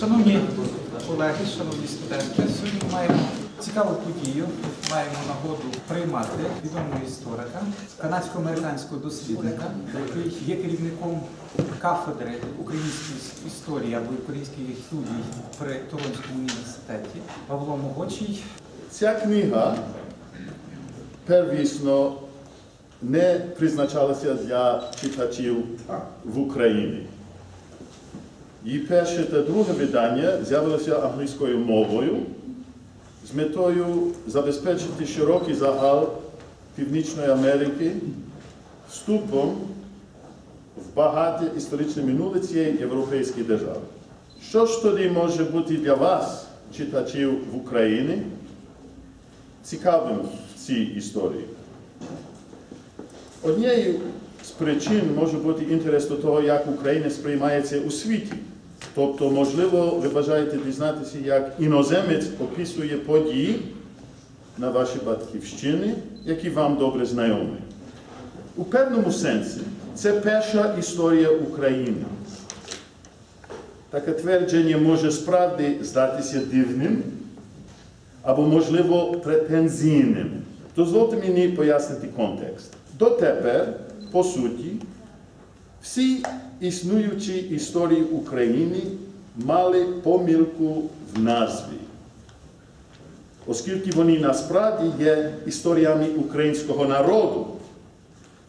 Шановні колеги, шановні студенти, сьогодні маємо цікаву подію. Маємо нагоду приймати відомого історика, канадсько-американського дослідника, який є керівником кафедри української історії або українських студій при Торонському університеті Павло Могочий. Ця книга первісно не призначалася для читачів в Україні. Її перше та друге видання з'явилося англійською мовою з метою забезпечити широкий загал Північної Америки вступом в багаті історичне минуле цієї європейської держави. Що ж тоді може бути для вас, читачів в Україні, цікавим в цій історії. Однією з причин може бути інтерес до того, як Україна сприймається у світі. Тобто, можливо, ви бажаєте дізнатися, як іноземець описує події на вашій батьківщині, які вам добре знайомі. У певному сенсі це перша історія України. Таке твердження може справді здатися дивним, або, можливо, претензійним. Дозвольте мені пояснити контекст. Дотепер, по суті, всі існуючі історії України мали помилку в назві, оскільки вони насправді є історіями українського народу.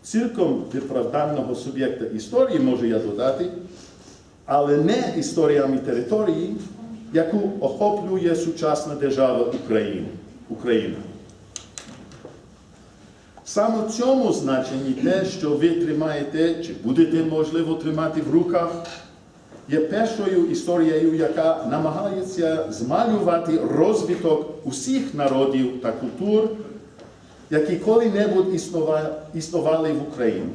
Цілком виправданого суб'єкта історії можу я додати, але не історіями території, яку охоплює сучасна держава України. Україна. Саме в цьому значенні те, що ви тримаєте, чи будете, можливо, тримати в руках, є першою історією, яка намагається змалювати розвиток усіх народів та культур, які коли-небудь існували в Україні.